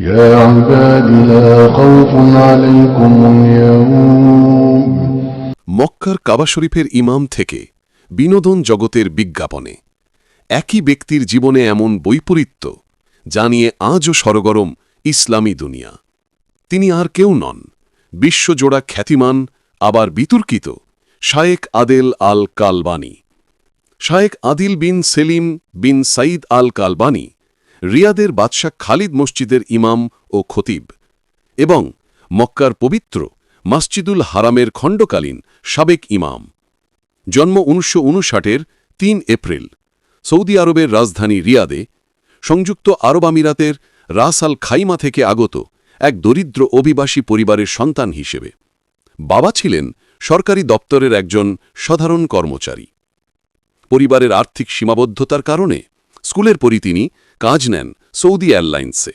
يا عباد لا خوف عليكم اليوم মক্কার কাবা শরীফের ইমাম থেকে বিনোদন জগতের বিজ্ঞাপনে একই ব্যক্তির জীবনে এমন বৈপরীত্য যা নিয়ে আজও সরগরম ইসলামী দুনিয়া তিনি আর কেউ নন বিশ্বজোড়া খ্যাতিমান আবার বিতর্কিত শায়েক আদেল আল কালবানি শায়েক আদিল বিন সেলিম বিন সাইদ আল কালবানি রিয়াদের বাদশাহ খালিদ মসজিদের ইমাম ও খতিব এবং মক্কার পবিত্র মসজিদুল হারামের খণ্ডকালীন সাবেক ইমাম। জন্ম উনিশশো উনষাটের তিন এপ্রিল। সৌদি আরবের রাজধানী রিয়াদে সংযুক্ত আরব আমিরাতের রাস আল খাইমা থেকে আগত এক দরিদ্র অভিবাসী পরিবারের সন্তান হিসেবে। বাবা ছিলেন সরকারি দপ্তরের একজন সাধারণ কর্মচারী। পরিবারের আর্থিক সীমাবদ্ধতার কারণে স্কুলের পরই তিনি কাজ নেন সৌদি এয়ারলাইন্সে।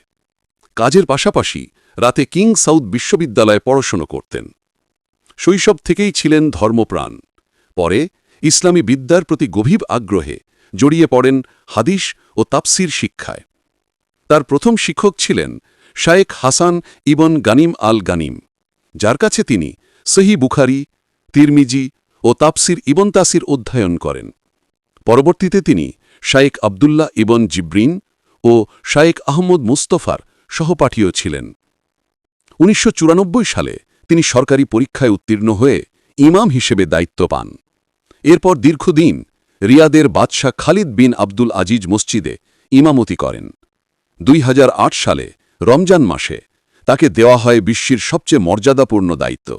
কাজের পাশাপাশি রাতে কিং সাউথ বিশ্ববিদ্যালয়ে পড়াশোনা করতেন। শৈশব থেকেই ছিলেন ধর্মপ্রাণ। পরে ইসলামী বিদ্যার প্রতি গভীর আগ্রহে জড়িয়ে পড়েন হাদিস ও তাপসির শিক্ষায়। তার প্রথম শিক্ষক ছিলেন শায়েক হাসান ইবন গানিম আল গানিম যার কাছে তিনি সহি বুখারি, তিরমিজি ও তাপসির ইবন তাসির অধ্যয়ন করেন। পরবর্তীতে তিনি শায়েক আবদুল্লাহ ইবন জিব্রিন ও শায়েক আহমদ মুস্তফার সহপাঠীও ছিলেন। উনিশশো চুরানব্বই সালে তিনি সরকারি পরীক্ষায় উত্তীর্ণ হয়ে ইমাম হিসেবে দায়িত্ব পান। এরপর দীর্ঘদিন রিয়াদের বাদশাহ খালিদ বিন আব্দুল আজিজ মসজিদে ইমামতি করেন। দুই হাজার আট সালে রমজান মাসে তাকে দেওয়া হয় বিশ্বের সবচেয়ে মর্যাদাপূর্ণ দায়িত্ব,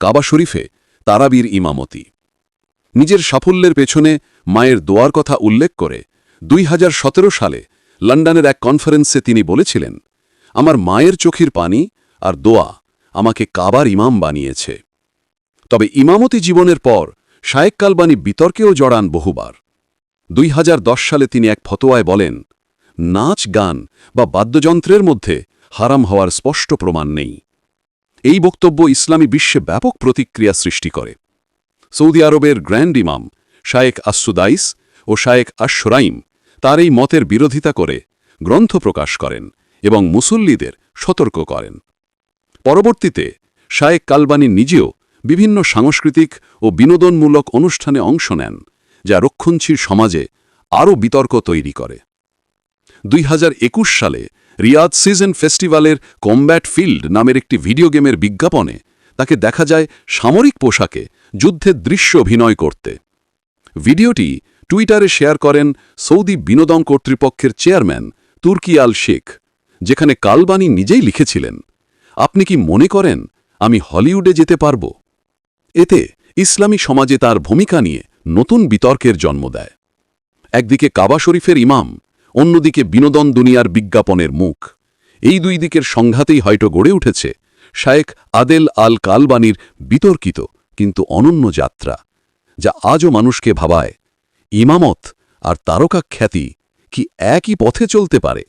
কাবা শরীফে তারাবির ইমামতি। নিজের সাফল্যের পেছনে মায়ের দোয়ার কথা উল্লেখ করে দুই হাজার সতেরো সালে লন্ডনের এক কনফারেন্সে তিনি বলেছিলেন, আমার মায়ের চোখের পানি আর দোয়া আমাকে কাবার ইমাম বানিয়েছে। তবে ইমামতি জীবনের পর শায়েক কালবানি বিতর্কেও জড়ান বহুবার। দুই হাজার দশ সালে তিনি এক ফতোয়ায় বলেন, নাচ, গান বা বাদ্যযন্ত্রের মধ্যে হারাম হওয়ার স্পষ্ট প্রমাণ নেই। এই বক্তব্য ইসলামী বিশ্বে ব্যাপক প্রতিক্রিয়া সৃষ্টি করে। সৌদি আরবের গ্র্যান্ড ইমাম শায়েক আসুদাইস ও শায়েক আশরাইম তার এই মতের বিরোধিতা করে গ্রন্থ প্রকাশ করেন এবং মুসল্লিদের সতর্ক করেন। পরবর্তীতে শায়েক কালবানি নিজেও বিভিন্ন সাংস্কৃতিক ও বিনোদনমূলক অনুষ্ঠানে অংশ নেন, যা রক্ষণশীল সমাজে আরও বিতর্ক তৈরি করে। দুই হাজার একুশ সালে রিয়াদ সিজন ফেস্টিভ্যালের কম্ব্যাট ফিল্ড নামের একটি ভিডিও গেমের বিজ্ঞাপনে তাকে দেখা যায় সামরিক পোশাকে যুদ্ধের দৃশ্য অভিনয় করতে। ভিডিওটি টুইটারে শেয়ার করেন সৌদি বিনোদন কর্তৃপক্ষের চেয়ারম্যান তুর্কি আল শেখ, যেখানে কালবানি নিজেই লিখেছিলেন, আপনি কি মনে করেন আমি হলিউডে যেতে পারব? এতে ইসলামী সমাজে তার ভূমিকা নিয়ে নতুন বিতর্কের জন্ম দেয়। একদিকে কাবা শরীফের ইমাম, অন্যদিকে বিনোদন দুনিয়ার বিজ্ঞাপনের মুখ। এই দুই দিকের সংঘাতেই হয়তো গড়ে উঠেছে শায়েক আদেল আল কালবানির বিতর্কিত কিন্তু অনন্য যাত্রা, যা আজও মানুষকে ভাবায় ইমামত আর তারকা খ্যাতি কি একই পথে চলতে পারে?